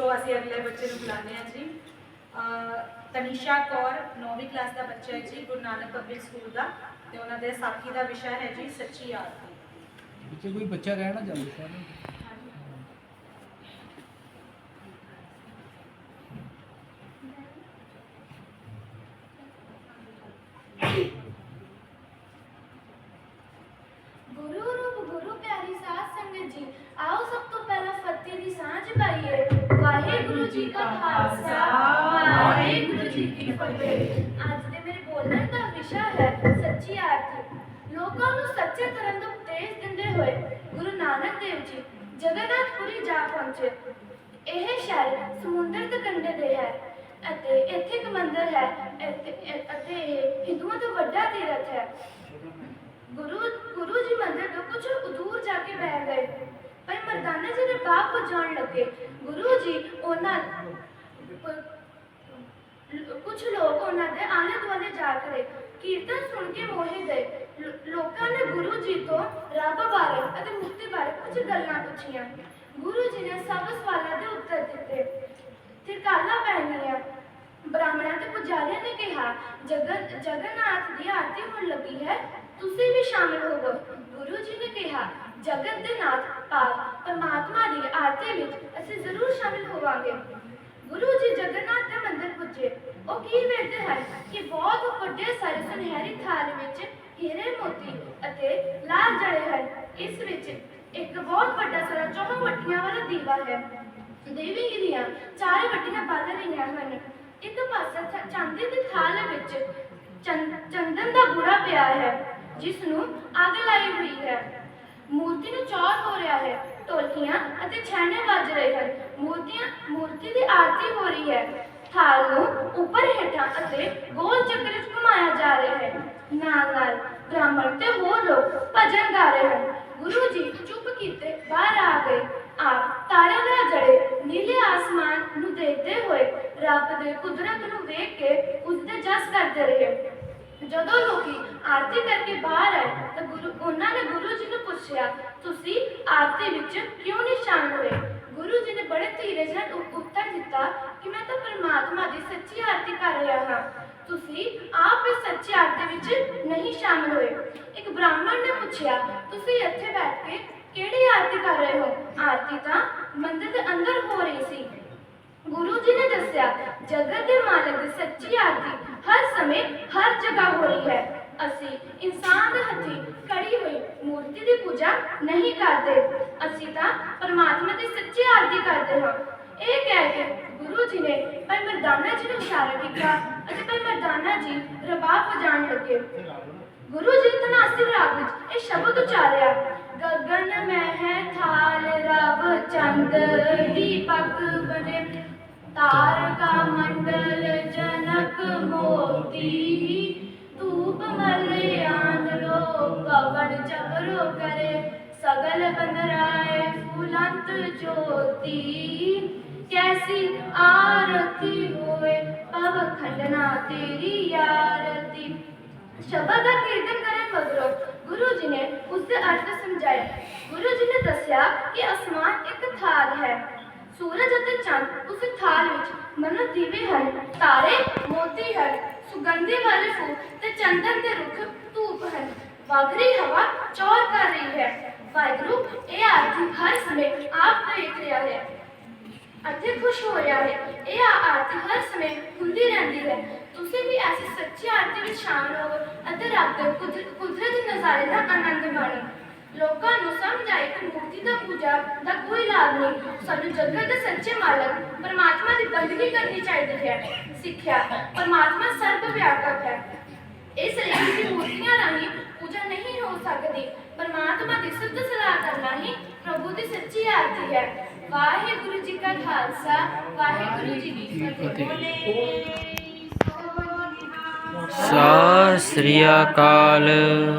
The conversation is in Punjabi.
ਸੋ ਅਸੀਂ ਅਗਲੇ ਬੱਚੇ ਨੂੰ ਬੁਲਾਉਂਦੇ ਹਾਂ ਜੀ। ਤਨੀਸ਼ਾ ਕੌਰ 9ਵੀਂ ਕਲਾਸ ਦਾ ਬੱਚਾ ਹੈ ਜੀ ਗੁਰੂ ਨਾਨਕ ਪਬਲਿਕ ਸਕੂਲ ਦਾ। ਤੇ ਉਹਨਾਂ ਦੇ ਸਾਥੀ ਦਾ ਵਿਸ਼ਾ ਹੈ ਜੀ ਸੱਚੀ ਆਰਤੀ ਵਿੱਚੇ ਕੋਈ ਬੱਚਾ ਰਹਿਣਾ ਚਾਹੁੰਦਾ ਸਰ ਗੁਰੂ ਰੂਪ ਗੁਰੂ ਪਿਆਰੀ ਸਾਧ ਸੰਗਤ ਜੀ ਆਓ ਸਭ ਤੋਂ ਪਹਿਲਾਂ ਫਤਿਹ ਦੀ ਸਾਂਝ ਪਾਈਏ। ਜੀ ਕਾ ਖਾਲਸਾ, ਵਾਹਿਗੁਰੂ ਜੀ ਕੀ ਫਤਿਹ। ਅੱਜ ਦੇ ਮੇਰੇ ਬੋਲਣ ਦਾ ਵਿਸ਼ਾ ਹੈ ਸੱਚੀ ਆਰਤੀ। ਲੋਕਾਂ ਨੂੰ ਸੱਚੇ ਧਰਮ ਦਾ ਉਪਦੇਸ਼ ਦਿੰਦੇ ਹੋਏ ਗੁਰੂ ਨਾਨਕ ਦੇਵ ਜੀ ਜਗਨਨਾਥਪੁਰੀ ਜਾ ਪਹੁੰਚੇ। ਇਹ ਸ਼ਹਿਰ ਸਮੁੰਦਰ ਦੇ ਕੰਢੇ ਤੇ ਹੈ ਅਤੇ ਇੱਥੇ ਇੱਕ ਮੰਦਿਰ ਹੈ ਅਤੇ ਇਹ ਹਿੰਦੂਆਂ ਦਾ ਵੱਡਾ ਤੀਰਥ ਹੈ। ਗੁਰੂ ਗੁਰੂ ਜੀ ਮੰਦਿਰ ਤੋਂ ਕੁਝ ਦੂਰ ਜਾ ਕੇ ਬਹਿ ਗਏ, ਪਰ ਮਰਦਾਨਾ ਜੀ ਦੇ ਬਾਗ ਕੋ ਲੱਗੇ ਜੀ, ਉਹਨਾਂ ਕੁਝ ਲੋਕ ਉਹਨਾਂ ਦੇ ਆਲੇ ਦੁਆਲੇ ਜਾ ਖੜੇ। ਕੀਰਤਨ ਸੁਣ ਕੇ ਮੋਹੇ ਗਏ। ਲੋਕਾਂ ਨੇ ਗੁਰੂ ਜੀ ਤੋਂ ਰੱਬ ਬਾਰੇ ਅਤੇ ਮੁਕਤੀ ਬਾਰੇ ਕੁਝ ਗੱਲਾਂ ਪੁੱਛੀਆਂ। ਗੁਰੂ ਜੀ ਨੇ ਸਭ ਸਵਾਲਾਂ ਦੇ ਉੱਤਰ ਦਿੱਤੇ। ਤਿਰਕਾਲਾ ਪਹਿਨੀਆਂ ਬ੍ਰਾਹਮਣਾਂ ਤੇ ਪੁਜਾਰੀਆਂ ਨੇ ਕਿਹਾ, ਜਗਨ, ਜਗਨਨਾਥ ਦੀ ਆਰਤੀ ਹੋਣ ਲੱਗੀ ਹੈ। ਤੁਸੀਂ ਵੀ ਸ਼ਾਮਿਲ ਹੋਵੋ। ਗੁਰੂ ਜੀ ਨੇ ਕਿਹਾ ਜਗਤ ਦੇ ਨਾਥ ਪਾਕ ਪਰਮਾਤਮਾ ਦੀ ਆਰਤੀ ਵਿੱਚ ਅਸੀਂ ਜ਼ਰੂਰ ਸ਼ਾਮਿਲ ਹੋਵਾਂਗੇ। ਗੁਰੂ ਜੀ ਜਗਨਨਾਥ ਦੇ ਮੰਦਿਰ ਪੁੱਜੇ। ਉਹ ਕੀ ਵੇਖਦੇ ਹਨ ਕਿ ਬਹੁਤ ਵੱਡੇ ਸਾਰੇ ਸੁਨਹਿਰੀ ਥਾਲ ਵਿੱਚ ਹੀਰੇ ਮੋਤੀ ਅਤੇ ਲਾਲ ਜੜੇ ਹਨ। ਇਸ ਵਿੱਚ ਇੱਕ ਬਹੁਤ ਵੱਡਾ ਸਾਰਾ ਚੌਹਾਂ ਵੱਟੀਆਂ ਵਾਲਾ ਦੀਵਾ ਹੈ। ਦੇਵੀ ਦੀਆਂ ਚਾਰੇ ਵੱਟੀਆਂ ਬਲ ਰਹੀਆਂ ਹਨ। ਇੱਕ ਪਾਸੇ ਚਾਂਦੀ ਦੀ ਥਾਲ ਵਿੱਚ ਚੰ- ਚੰਦਨ ਦਾ ਬੁਰਾ ਪਿਆ ਹੈ ਜਿਸ ਨੂੰ ਅੱਗ ਲਾਈ ਹੋਈ ਹੈ। ਮੂਰਤੀ ਨੂੰ ਚੌਰ ਹੋ ਰਿਹਾ ਹੈ। ਢੋਲਕੀਆਂ ਅਤੇ ਛੈਣੇ ਵੱਜ ਰਹੇ ਹਨ। ਮੂਰਤੀਆਂ, ਮੂਰਤੀ ਦੀ ਆਰਤੀ ਹੋ ਰਹੀ ਹੈ। ਥਾਲ ਨੂੰ ਉੱਪਰ ਹੇਠਾਂ ਅਤੇ ਗੋਲ ਚੱਕਰ ਵਿੱਚ ਘੁਮਾਇਆ ਜਾ ਰਿਹਾ ਹੈ। ਨਾਲ ਨਾਲ ਬ੍ਰਾਹਮਣ ਤੇ ਹੋਰ ਲੋਕ ਭਜਨ ਗਾ ਰਹੇ ਹਨ। ਗੁਰੂ ਜੀ ਚੁੱਪ ਕੀਤੇ ਬਾਹਰ ਆ ਗਏ। ਆਪ ਤਾਰਿਆਂ ਦਾ ਜੜੇ ਨੀਲੇ ਆਸਮਾਨ ਨੂੰ ਦੇਖਦੇ ਹੋਏ ਰੱਬ ਦੇ ਕੁਦਰਤ ਨੂੰ ਵੇਖ ਕੇ ਉਸ ਦੇ ਜਸ ਕਰਦੇ ਰਹੇ। ਜਦੋਂ ਲੋਕੀ ਆਰਤੀ ਕਰਕੇ ਬਾਹਰ ਆਏ, ਤਾਂ ਗੁਰੂ, ਉਹਨਾਂ ਨੇ ਗੁਰੂ ਜੀ ਨੂੰ ਪੁੱਛਿਆ, ਤੁਸੀਂ ਆਰਤੀ ਵਿੱਚ ਕਿਉਂ ਨਹੀਂ ਸ਼ਾਮਲ ਹੋਏ? ਗੁਰੂ ਜੀ ਨੇ ਬੜੇ ਧੀਰਜ ਨਾਲ ਉੱਤਰ ਦਿੱਤਾ ਕਿ ਮੈਂ ਤਾਂ ਪਰਮਾਤਮਾ ਦੀ ਸੱਚੀ ਆਰਤੀ ਕਰ ਰਿਹਾ ਹਾਂ। ਤੁਸੀਂ ਆਪ ਇਸ ਸੱਚੀ ਆਰਤੀ ਵਿੱਚ ਨਹੀਂ ਸ਼ਾਮਲ ਹੋਏ? ਇੱਕ ਬ੍ਰਾਹਮਣ ਨੇ ਪੁੱਛਿਆ, ਤੁਸੀਂ ਇੱਥੇ ਬੈਠ ਕੇ ਕਿਹੜੀ ਆਰਤੀ ਕਰ ਰਹੇ ਹੋ? ਆਰਤੀ ਤਾਂ ਮੰਦਿਰ ਦੇ ਅੰਦਰ ਹੋ ਰਹੀ ਸੀ। ਗੁਰੂ ਜੀ ਨੇ ਦੱਸਿਆ, ਜਗਤ ਦੇ ਮਾਲਕ ਦੀ ਸੱਚੀ ਆਰਤੀ ਹਰ ਸਮੇਂ ਹਰ ਜਗ੍ਹਾ ਹੋ ਰਹੀ ਹੈ। ਅਸੀਂ ਇਨਸਾਨ ਦੇ ਹੱਥੀਂ ਖੜੀ ਹੋਈ ਮੂਰਤੀ ਦੀ ਪੂਜਾ ਨਹੀਂ ਕਰਦੇ। ਅਸੀਂ ਤਾਂ ਪਰਮਾਤਮਾ ਦੀ ਸੱਚੀ ਆਰਤੀ ਕਰਦੇ ਹਾਂ। ਇਹ ਕਹਿ ਕੇ ਗੁਰੂ ਜੀ ਨੇ ਭਾਈ ਮਰਦਾਨਾ ਜੀ ਨੂੰ ਇਸ਼ਾਰਾ ਕੀਤਾ ਅਤੇ ਭਾਈ ਮਰਦਾਨਾ ਜੀ ਰਬਾਬ ਵਜਾਉਣ ਲੱਗੇ। ਗੁਰੂ ਜੀ ਤਨਾਸੀ ਰਾਗ ਵਿੱਚ ਇਹ ਸ਼ਬਦ ਉਚਾਰਿਆ, ਗਗਨ ਮਹਿ ਥਾਲ ਰਵ ਚੰਦ ਦੀਪਕ ਬਨੇ ਤਾਰਕਾ ਮੰਡਲ ਜਨਕ ਮੋਤੀ। ਧੂਪ ਮਲਿਆਨ ਲੋ ਪਵਨ ਚਬਰੋ ਕਰੇ, ਸਗਲ ਬੰਦਰਾਏ ਫੁਲੰਤ ਜੋਤੀ। ਕੈਸੀ ਆਰਤੀ ਹੋਏ ਪਵ ਖੰਡਨਾ ਤੇਰੀ ਆਰਤੀ। ਸ਼ਬਦ ਦਾ ਕੀਰਤਨ ਕਰਨ ਮਗਰੋਂ ਗੁਰੂ ਜੀ ਨੇ ਉਸ ਦੇ ਅਰਥ ਸਮਝਾਏ। ਗੁਰੂ ਜੀ ਨੇ ਦੱਸਿਆ ਕਿ ਅਸਮਾਨ ਇੱਕ ਥਾਲ ਹੈ। ਸੂਰਜ ਅਤੇ ਚੰਦ ਉਸ ਥਾਲ ਵਿੱਚ ਮਨੋ ਦੀਵੇ ਹਨ। ਤਾਰੇ ਸੁਗੰਧੀ ਵਾਲੇ ਫੁੱਲ ਤੇ ਚੰਦਨ ਦੇ ਰੁੱਖ ਧੂਪ ਹਨ ਵਗਰੀ ਹਵਾ ਚੌਰ ਕਰ ਰਹੀ ਹੈ। ਵਾਹਿਗੁਰੂ, ਇਹ ਆਰਤੀ ਹਰ ਸਮੇਂ ਆਪ ਵੇਖ ਰਿਹਾ ਹੈ। ਅਤੇ ਖੁਸ਼ ਹੋ ਰਿਹਾ ਹੈ। ਇਹ ਆਰਤੀ ਹਰ ਸਮੇਂ ਹੁੰਦੀ ਰਹਿੰਦੀ ਹੈ। ਤੁਸੀਂ ਵੀ ਐਸੀ ਸੱਚੀ ਆਰਤੀ ਵਿੱਚ ਸ਼ਾਮਲ ਹੋਵੋ ਅਤੇ ਰੱਬ ਦੇ ਕੁਦਰ- ਨਜ਼ਾਰੇ ਦਾ ਆਨੰਦ ਮਾਣੋ। ਲੋਕਾਂ ਨੂੰ ਸਮਝ ਆਏ ਕਿ ਮੂਰਤੀ ਦਾ ਪੂਜਾ ਦਾ ਕੋਈ ਲਾਭ ਨਹੀਂ। ਸਾਨੂੰ ਜਗਤ ਦੇ ਸੱਚੇ ਮਾਲਕ ਪਰਮਾਤਮਾ ਦੀ ਬੰਦਗੀ ਕਰਨੀ ਚਾਹੀਦੀ ਹੈ। ਸਿੱਖਿਆ ਪਰਮਾਤਮਾ ਸਰਬ ਵਿਆਪਕ ਹੈ। ਇਸ ਲਈ ਕਿਸੇ ਮੂਰਤੀਆਂ ਰਾਹੀਂ ਪੂਜਾ ਨਹੀਂ ਹੋ ਸਕਦੀ। ਪਰਮਾਤਮਾ ਦੀ ਸਿੱਧ ਸਲਾਹ ਕਰਨਾ ਹੀ ਪ੍ਰਭੂ ਦੀ ਸੱਚੀ ਆਰਤੀ ਹੈ। ਵਾਹਿਗੁਰੂ ਜੀ ਕਾ ਖਾਲਸਾ, ਵਾਹਿਗੁਰੂ ਜੀ ਕੀ ਫਤਿਹ। ਸਤਿ ਸ੍ਰੀ ਅਕਾਲ।